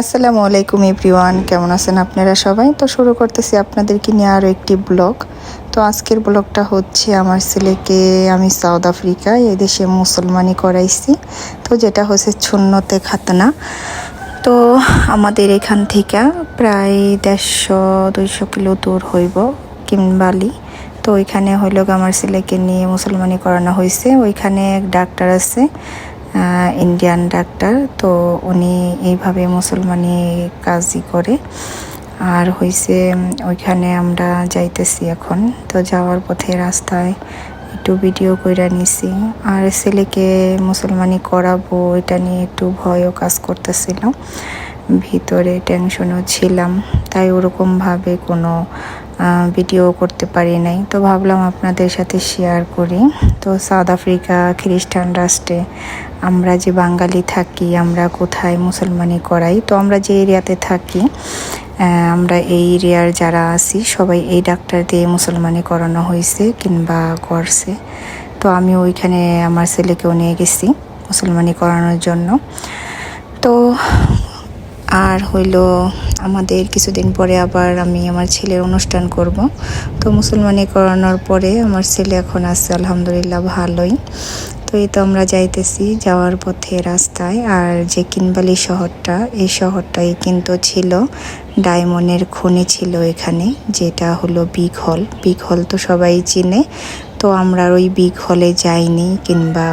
আসসালামু আলাইকুম এভরিওয়ান, কেমন আছেন আপনারা সবাই? তো শুরু করতেছি আপনাদেরকে নিয়ে আরও একটি ব্লগ। তো আজকের ব্লগটা হচ্ছে আমার ছেলেকে আমি সাউথ আফ্রিকায় এদেশে মুসলমানি করাইছি। তো যেটা হচ্ছে ছুন্নতে খাতনা। তো আমাদের এখান থেকে প্রায় দেড়শো, দুইশো কিলো দূর হইব কিমবালি। তো ওইখানে হইল আমার ছেলেকে নিয়ে মুসলমানি করানো হয়েছে ওইখানে এক ডাক্তার আছে। ইন্ডিয়ান ডাক্তার তো উনি এইভাবে মুসলমানি কাজই করে। আর হইছে ওইখানে আমরা যাইতেছি এখন। তো যাওয়ার পথে রাস্তায় একটু ভিডিও কইরা নিছি। আর ছেলেকে মুসলমানি করাবো, এটা নিয়ে একটু ভয়ও কাজ করতেছিল। ভিতরে টেনশনও ছিলাম। তাই ওরকমভাবে কোনো ভিডিও করতে পারি নাই। তো ভাবলাম আপনাদের সাথে শেয়ার করি। তো সাউথ আফ্রিকা খ্রিস্টান রাষ্ট্রে আমরা যে বাঙালি থাকি, আমরা কোথায় মুসলমানি করাই, তো আমরা যে এরিয়াতে থাকি আমরা এই এরিয়ার যারা আছি, সবাই এই ডাক্তার দিয়ে মুসলমানি করানো হয়েছে কিংবা করছে। তো আমি ওইখানে আমার ছেলেকেও নিয়ে গেছি মুসলমানি করানোর জন্য। তো আর হইল আমাদের কিছুদিন পরে আবার আমি আমার ছেলের অনুষ্ঠান করব। তো মুসলমানি করানোর পরে আমার ছেলে এখন আছে, আলহামদুলিল্লাহ ভালোই। তো এই তো আমরা যাইতেছি যাওয়ার পথে রাস্তায়। আর যে কিনবালি শহরটা, এই শহরটাই কিন্তু ছিল ডায়মন্ডের খনি ছিল এখানে, যেটা হলো বিগ হল। বিগ হল তো সবাই চিনে। তো আমরা ওই বিগ হলে যাইনি কিংবা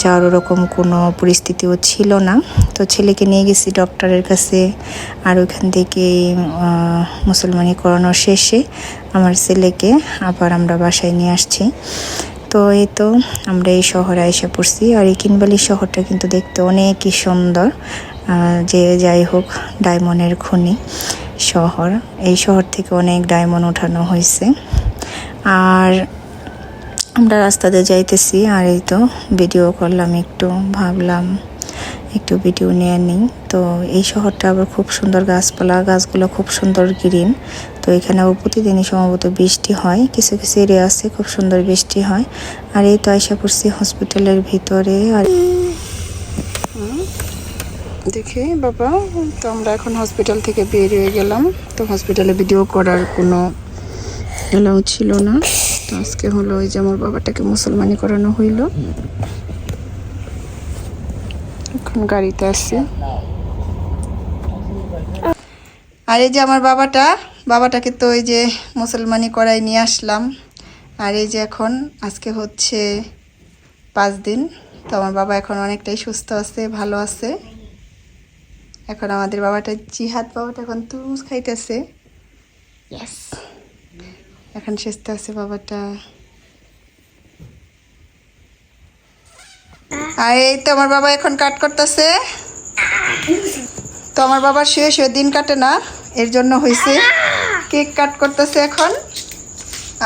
যাওয়ার ওরকম কোনো পরিস্থিতিও ছিল না। তো ছেলেকে নিয়ে গেছি ডক্টরের কাছে আর ওইখান থেকে মুসলমানি করানোর শেষে আমার ছেলেকে আবার আমরা বাসায় নিয়ে আসছি। তো এই তো আমরা এই শহরে এসে পড়ছি আর এই কিনবালি শহরটা কিন্তু দেখতে অনেকই সুন্দর। যে যাই হোক, ডায়মন্ডের খনি শহর। এই শহর থেকে অনেক ডায়মন্ড ওঠানো হয়েছে। আর আমরা রাস্তাতে যাইতেছি, আর এই তো ভিডিও করলাম, একটু ভাবলাম একটু ভিডিও নিয়ে নিই। তো এই শহরটা আবার খুব সুন্দর গাছপালা, গাছগুলো খুব সুন্দর গ্রিন তো এখানে আবার প্রতিদিনই সম্ভবত বৃষ্টি হয়, কিছু কিছু এরিয়া আছে খুব সুন্দর বৃষ্টি হয়। আর এই তো আশা করছি হসপিটালের ভিতরে, আর দেখে, বাবা, তো আমরা এখন হসপিটাল থেকে বের হয়ে গেলাম। তো হসপিটালে ভিডিও করার কোনো এলাও ছিল না। তো আজকে হলো ওই যে আমার বাবাটাকে মুসলমানি করানো হইল। এখন গাড়িতে আসছি আর এই যে আমার বাবাটা, বাবাটাকে তো ওই যে মুসলমানি করাই নিয়ে আসলাম। আর এই যে এখন আজকে হচ্ছে পাঁচ দিন। তো আমার বাবা এখন অনেকটাই সুস্থ আছে, ভালো আছে। এখন আমাদের বাবাটা জিহাদ বাবাটা এখন তুরমুজ খাইতেছে। ইয়েস এখন সুস্থ আছে বাবাটা। আর এই তো আমার বাবা এখন কাট করতেছে। তো আমার বাবা শুয়ে শুয়ে দিন কাটে না এর জন্য হয়েছে কেক কাট করতেছে এখন।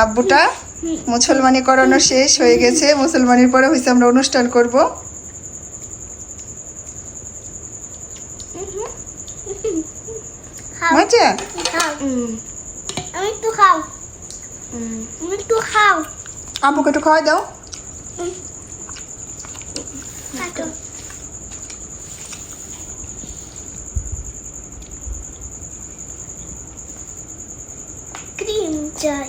আব্বুটা মুসলমানি করানো শেষ হয়ে গেছে মুসলমানির পরে হয়েছে আমরা অনুষ্ঠান করব। মজা? আমি একটু খাও। তুমি একটু খাও আব্বুকে একটু খাওয়াই দাও কাটো ক্রিম চাই